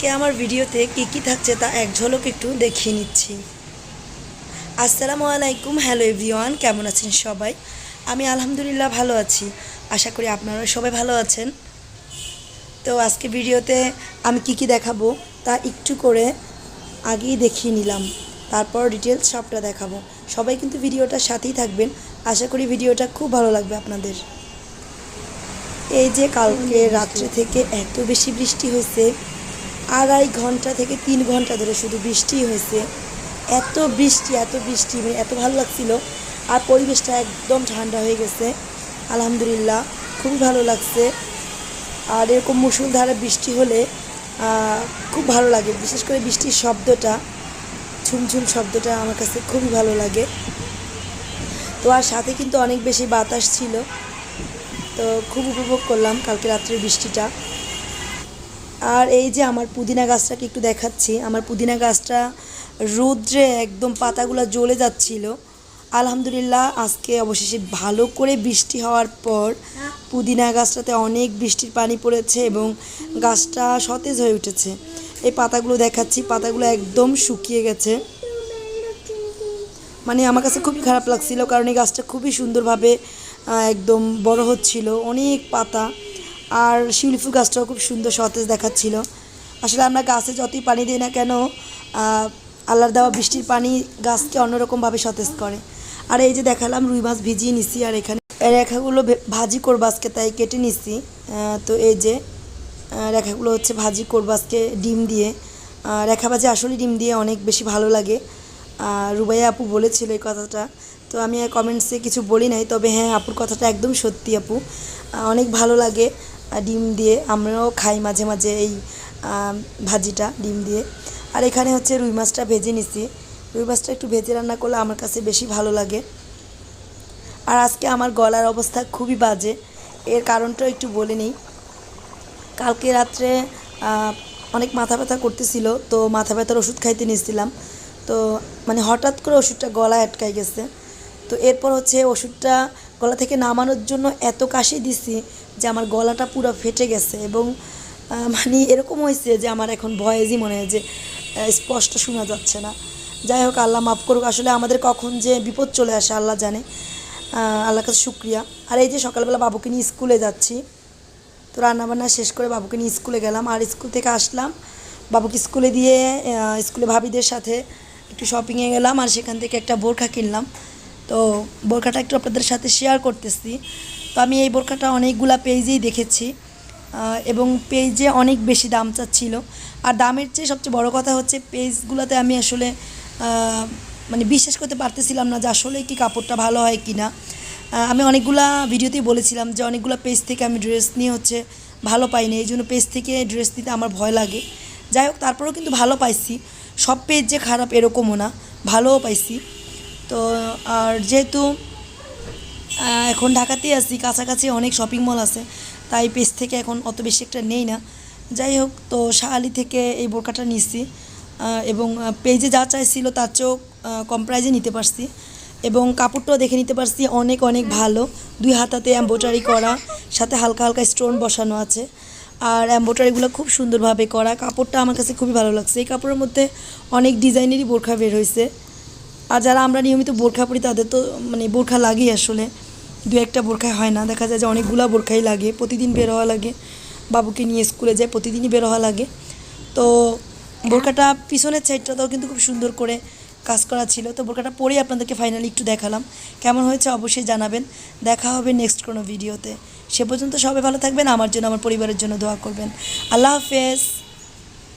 আজকে আমার ভিডিওতে কী কী থাকছে তা এক ঝলক একটু দেখিয়ে নিচ্ছি। আসসালামু আলাইকুম, হ্যালো এভরিওয়ান, কেমন আছেন সবাই? আমি আলহামদুলিল্লাহ ভালো আছি। আশা করি আপনারা সবাই ভালো আছেন। তো আজকে ভিডিওতে আমি কি কি দেখাবো তা একটু করে আগেই দেখিয়ে নিলাম। তারপর ডিটেলস সবটা দেখাবো। সবাই কিন্তু ভিডিওটার সাথেই থাকবেন। আশা করি ভিডিওটা খুব ভালো লাগবে আপনাদের। এই যে কালকে রাত্রে থেকে এত বেশি বৃষ্টি হয়েছে আড়াই ঘণ্টা থেকে তিন ঘণ্টা ধরে শুধু বৃষ্টি হয়েছে। এত বৃষ্টি এত বৃষ্টি মানে এত ভালো লাগছিল। আর পরিবেশটা একদম ঠান্ডা হয়ে গেছে। আলহামদুলিল্লাহ, খুবই ভালো লাগছে। আর এরকম মুসুলধারে বৃষ্টি হলে খুব ভালো লাগে। বিশেষ করে বৃষ্টির শব্দটা, ঝুমঝুম শব্দটা আমার কাছে খুবই ভালো লাগে। তো আর সাথে কিন্তু অনেক বেশি বাতাস ছিল। তো খুব উপভোগ করলাম কালকে রাত্রে বৃষ্টিটা। আর এই যে আমার পুদিনা গাছটাকে একটু দেখাচ্ছি, আমার পুদিনা গাছটা রৌদ্রে একদম পাতাগুলো জ্বলে যাচ্ছিল। আলহামদুলিল্লাহ, আজকে অবশেষে ভালো করে বৃষ্টি হওয়ার পর পুদিনা গাছটাতে অনেক বৃষ্টির পানি পড়েছে এবং গাছটা সতেজ হয়ে উঠেছে। এই পাতাগুলো দেখাচ্ছি, পাতাগুলো একদম শুকিয়ে গেছে। মানে আমার কাছে খুবই খারাপ লাগছিল কারণ এই গাছটা খুবই সুন্দরভাবে একদম বড় হচ্ছিল, অনেক পাতা। আর শিউলি ফুল গাছটাও খুব সুন্দর সতেজ দেখাচ্ছিল। আসলে আমরা গাছে যতই পানি দিই না কেন আল্লাহর দেওয়া বৃষ্টির পানি গাছকে অন্যরকমভাবে সতেজ করে। আর এই যে দেখালাম রুই মাছ ভিজিয়ে নিছি আর এখানে রেখাগুলো ভাজি করব আজকে, তাই কেটে নিছি। তো এই যে রেখাগুলো হচ্ছে ভাজি করব আজকে ডিম দিয়ে। রেখা ভাজি আসলে ডিম দিয়ে অনেক বেশি ভালো লাগে। রুবাইয়া আপু বলেছিল এই কথাটা। তো আমি কমেন্টসে কিছু বলি নাই, তবে হ্যাঁ আপুর কথাটা একদম সত্যি আপু। অনেক ভালো লাগে। ডিম দিয়ে আমরাও খাই মাঝে মাঝে এই ভাজিটা, ডিম দিয়ে। আর এখানে হচ্ছে রুই মাছটা ভেজে নিছি। রুই মাছটা একটু ভেজে রান্না করলে আমার কাছে বেশি ভালো লাগে। আর আজকে আমার গলার অবস্থা খুবই বাজে। এর কারণটাও একটু বলে নিই। কালকে রাত্রে অনেক মাথা ব্যথা করতেছিল, তো মাথা ব্যথার ওষুধ খাইতে নিয়েছিলাম তো মানে হঠাৎ করে ওষুধটা গলায় আটকাই গেছে। তো এরপর হচ্ছে ওষুধটা গলা থেকে নামানোর জন্য এত কাশি দিছি যে আমার গলাটা পুরো ফেটে গেছে এবং মানে এরকম হয়েছে যে আমার এখন ভয়েসই মনে হয় যে স্পষ্ট শোনা যাচ্ছে না। যাই হোক, আল্লাহ মাফ করুক। আসলে আমাদের কখন যে বিপদ চলে আসে, আল্লাহ জানে। আল্লাহ কাছে শুক্রিয়া। আর এই যে সকালবেলা বাবুকে নিয়ে স্কুলে যাচ্ছি, তো রান্নাবান্না শেষ করে বাবুকে নিয়ে স্কুলে গেলাম। আর স্কুল থেকে আসলাম। বাবুকে স্কুলে দিয়ে স্কুলে ভাবিদের সাথে একটু শপিংয়ে গেলাম। আর সেখান থেকে একটা বোরখা কিনলাম। তো বোরখাটা একটু আপনাদের সাথে শেয়ার করতেছি। তো আমি এই বোরখাটা অনেকগুলা পেজেই দেখেছি এবং পেজে অনেক বেশি দাম চাচ্ছিল। আর দামের চেয়ে সবচেয়ে বড় কথা হচ্ছে পেজগুলোতে আমি আসলে মানে বিশ্বাস করতে পারতেছিলাম না যে আসলে কি কাপড়টা ভালো হয় কি না আমি অনেকগুলা ভিডিওতেই বলেছিলাম যে অনেকগুলো পেজ থেকে আমি ড্রেস নিয়ে হচ্ছে ভালো পাইনি, এই জন্য পেজ থেকে ড্রেস নিতে আমার ভয় লাগে। যাই হোক, তারপরেও কিন্তু ভালো পাইছি। সব পেজ যে খারাপ এরকমও না, ভালোও পাইছি। তো, আর যেহেতু এখন ঢাকাতেই আছি, কাছাকাছি অনেক শপিং মল আছে, তাই পেজ থেকে এখন অত বেশি একটা নেই না। যাই হোক, তো শাহালি থেকে এই বোরকাটা নিচ্ছি এবং পেজে যা চাইছিল তার চেয়েও কম প্রাইজে নিতে পারছি। এবং কাপড়টাও দেখে নিতে পারছি, অনেক অনেক ভালো। দুই হাতাতে এম্ব্রয়ডারি করা, সাথে হালকা হালকা স্টোন বসানো আছে। আর এম্ব্রয়ডারিগুলো খুব সুন্দরভাবে করা। কাপড়টা আমার কাছে খুবই ভালো লাগছে। এই কাপড়ের মধ্যে অনেক ডিজাইনেরই বোরখা বের হয়েছে। আর যারা আমরা নিয়মিত বোরখা পরি, তাদের তো মানে বোরখা লাগেই আসলে। দু একটা বোরখায় হয় না। দেখা যায় যে অনেকগুলা বোরখাই লাগে। প্রতিদিন বের হওয়া লাগে। বাবুকে নিয়ে স্কুলে যায়, প্রতিদিনই বের হওয়া লাগে। তো বোরখাটা পিছনের সাইডটাতেও কিন্তু খুব সুন্দর করে কাজ করা ছিল। তো বোরখাটা পরেই আপনাদেরকে ফাইনালি একটু দেখালাম। কেমন হয়েছে অবশ্যই জানাবেন। দেখা হবে নেক্সট কোনো ভিডিওতে সে পর্যন্ত সবাই ভালো থাকবেন। আমার জন্য, আমার পরিবারের জন্য দোয়া করবেন। আল্লাহ হাফেজ।